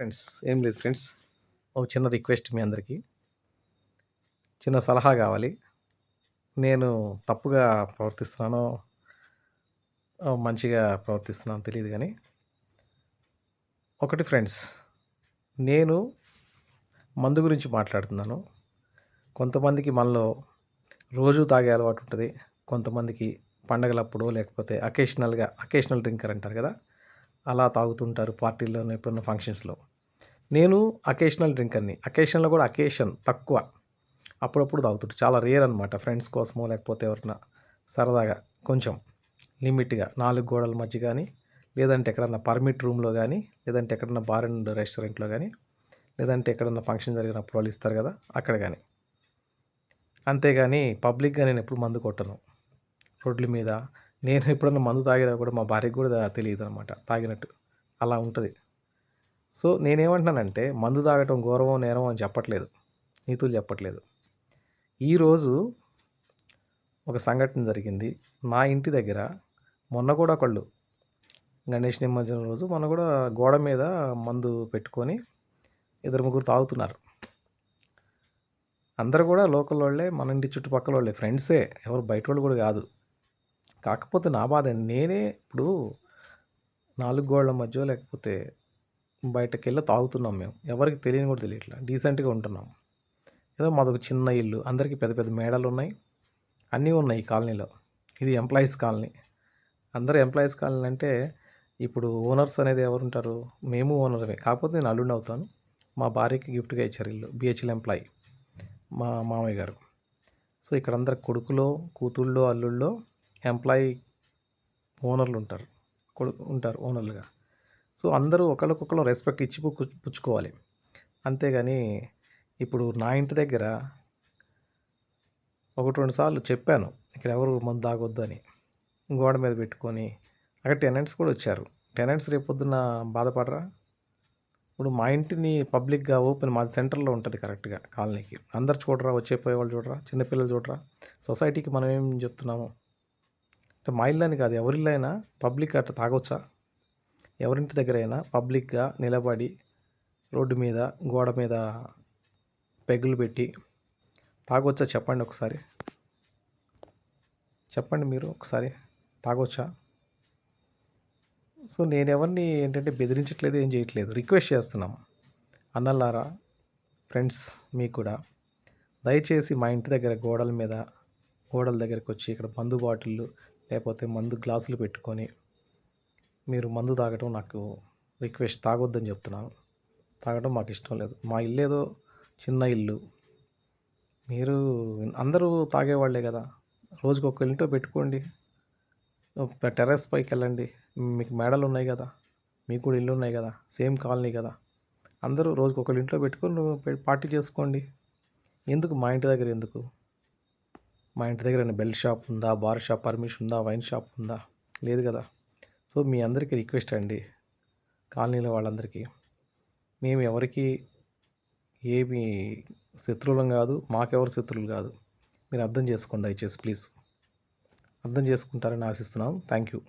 Friends ఏం లేదు friends. ఒక చిన్న రిక్వెస్ట్ మీ అందరికీ. చిన్న సలహా కావాలి. నేను తప్పుగా ప్రవర్తిస్తున్నానో మంచిగా ప్రవర్తిస్తున్నానో తెలియదు కానీ ఒకటి ఫ్రెండ్స్ నేను మందు గురించి మాట్లాడుతున్నాను. కొంతమందికి మనలో రోజు తాగే అలవాటు ఉంటుంది. కొంతమందికి పండగలప్పుడు లేకపోతే అకేషనల్గా అకేషనల్ డ్రింకర్ అంటారు కదా అలా తాగుతుంటారు పార్టీల్లోనూ ఎప్పుడన్నా ఫంక్షన్స్లో నేను అకేషనల్ డ్రింకర్ని అకేషన్లో కూడా అకేషన్ తక్కువ. అప్పుడప్పుడు తాగుతుంటారు చాలా రేర్ అనమాట ఫ్రెండ్స్ కోసమో లేకపోతే ఎవరన్నా సరదాగా కొంచెం లిమిట్గా నాలుగు గోడల మధ్య కానీ లేదంటే ఎక్కడన్నా పర్మిట్ రూమ్లో కానీ లేదంటే ఎక్కడన్నా బార్ అండ్ రెస్టారెంట్లో కానీ లేదంటే ఎక్కడన్నా ఫంక్షన్ జరిగినప్పుడు వాళ్ళు ఇస్తారు కదా అక్కడ కానీ అంతేగాని పబ్లిక్గా నేను ఎప్పుడు మందు కొట్టను. రోడ్ల మీద. నేను ఎప్పుడన్నా మందు తాగినా కూడా మా భార్యకు కూడా తెలియదు అనమాట తాగినట్టు. అలా ఉంటుంది. సో నేనేమంటున్నానంటే మందు తాగటం గౌరవం నేరం అని చెప్పట్లేదు. నీతులు చెప్పట్లేదు. ఈరోజు ఒక సంఘటన జరిగింది. మా ఇంటి దగ్గర మొన్న కూడా ఒకళ్ళు గణేష్ నిమజ్జనం రోజు మొన్న కూడా గోడ మీద మందు పెట్టుకొని ఇద్దరు ముగ్గురు తాగుతున్నారు. అందరు కూడా లోకల్ వాళ్ళే మన ఇంటి చుట్టుపక్కల వాళ్ళే ఫ్రెండ్సే. ఎవరు బయట వాళ్ళు కూడా కాదు. కాకపోతే నా బాధ నేనే ఇప్పుడు నాలుగు గోడల మధ్య లేకపోతే బయటకు వెళ్ళి తాగుతున్నాం మేము. ఎవరికి తెలియని కూడా తెలియట్లా. డీసెంట్గా ఉంటున్నాం. ఏదో మాదొక చిన్న ఇల్లు. అందరికీ పెద్ద పెద్ద మేడలు ఉన్నాయి. అన్నీ ఉన్నాయి ఈ కాలనీలో. ఇది ఎంప్లాయీస్ కాలనీ. అందరూ ఎంప్లాయీస్ కాలనీ అంటే ఇప్పుడు ఓనర్స్ అనేది ఎవరు ఉంటారు మేము ఓనర్మే కాకపోతే నేను అల్లుండి అవుతాను. మా భార్యకి గిఫ్ట్గా ఇచ్చారు ఇల్లు. బిహెచ్ఎల్ ఎంప్లాయీ మా మామయ్య గారు. సో ఇక్కడ అందరు కొడుకులో కూతుళ్ళో అల్లుళ్ళో ఎంప్లాయీ ఓనర్లు ఉంటారు. కొడుకు ఉంటారు ఓనర్లుగా సో అందరూ ఒకరికొకరు రెస్పెక్ట్ ఇచ్చి పుచ్చుకోవాలి. అంతేగాని ఇప్పుడు నా ఇంటి దగ్గర ఒకటి రెండు సార్లు చెప్పాను. ఇక్కడ ఎవరు మందు తాగొద్దు అని. గోడ మీద పెట్టుకొని. అక్కడ టెనెంట్స్ కూడా వచ్చారు. టెనెంట్స్ రేపొద్దున బాధపడరా? ఇప్పుడు మా ఇంటిని పబ్లిక్గా ఓపెన్ మాది సెంటర్లో ఉంటుంది కరెక్ట్గా కాలనీకి. అందరు చూడరా వచ్చే వాళ్ళు చూడరా చిన్నపిల్లలు చూడరా? సొసైటీకి మనం ఏం చెప్తున్నాము? అంటే మా ఇల్లు అని కాదు ఎవరిల్లు అయినా పబ్లిక్ అట్లా తాగొచ్చా? ఎవరింటి దగ్గర అయినా పబ్లిక్గా నిలబడి రోడ్డు మీద గోడ మీద పెగ్గులు పెట్టి తాగొచ్చా చెప్పండి ఒకసారి? చెప్పండి మీరు ఒకసారి. తాగొచ్చా? సో నేను ఎవరిని ఏంటంటే బెదిరించట్లేదు ఏం చేయట్లేదు. రిక్వెస్ట్ చేస్తున్నాం. అన్నలారా ఫ్రెండ్స్ మీకు కూడా. దయచేసి మా ఇంటి దగ్గర గోడల మీద గోడల దగ్గరకు వచ్చి ఇక్కడ మందు బాటిళ్ళు లేకపోతే మందు గ్లాసులు పెట్టుకొని మీరు మందు తాగటం నాకు రిక్వెస్ట్ తాగొద్దని చెప్తున్నాను. తాగడం మాకు ఇష్టం లేదు. మా ఇల్లు ఏదో చిన్న ఇల్లు. మీరు అందరూ తాగేవాళ్ళే కదా. రోజుకి ఒక ఇంటో పెట్టుకోండి. టెర్రస్ పైకి వెళ్ళండి. మీకు మేడలు ఉన్నాయి కదా. మీకు కూడా ఇల్లు ఉన్నాయి కదా. సేమ్ కాలనీ కదా. అందరూ రోజుకి ఒకళ్ళ ఇంట్లో పెట్టుకొని పార్టీ చేసుకోండి. ఎందుకు? మా ఇంటి దగ్గర ఎందుకు? మా ఇంటి దగ్గర బెల్ట్ షాప్ ఉందా? బార్ షాప్ పర్మిషన్ ఉందా? వైన్ షాప్ ఉందా? లేదు కదా. సో మీ అందరికీ రిక్వెస్ట్ అండి. కాలనీలో వాళ్ళందరికీ. మేము ఎవరికి ఏమి శత్రువులం కాదు మాకెవరు శత్రువులు కాదు. మీరు అర్థం చేసుకోండి దయచేసి ప్లీజ్. అర్థం చేసుకుంటారని ఆశిస్తున్నాం. Thank you.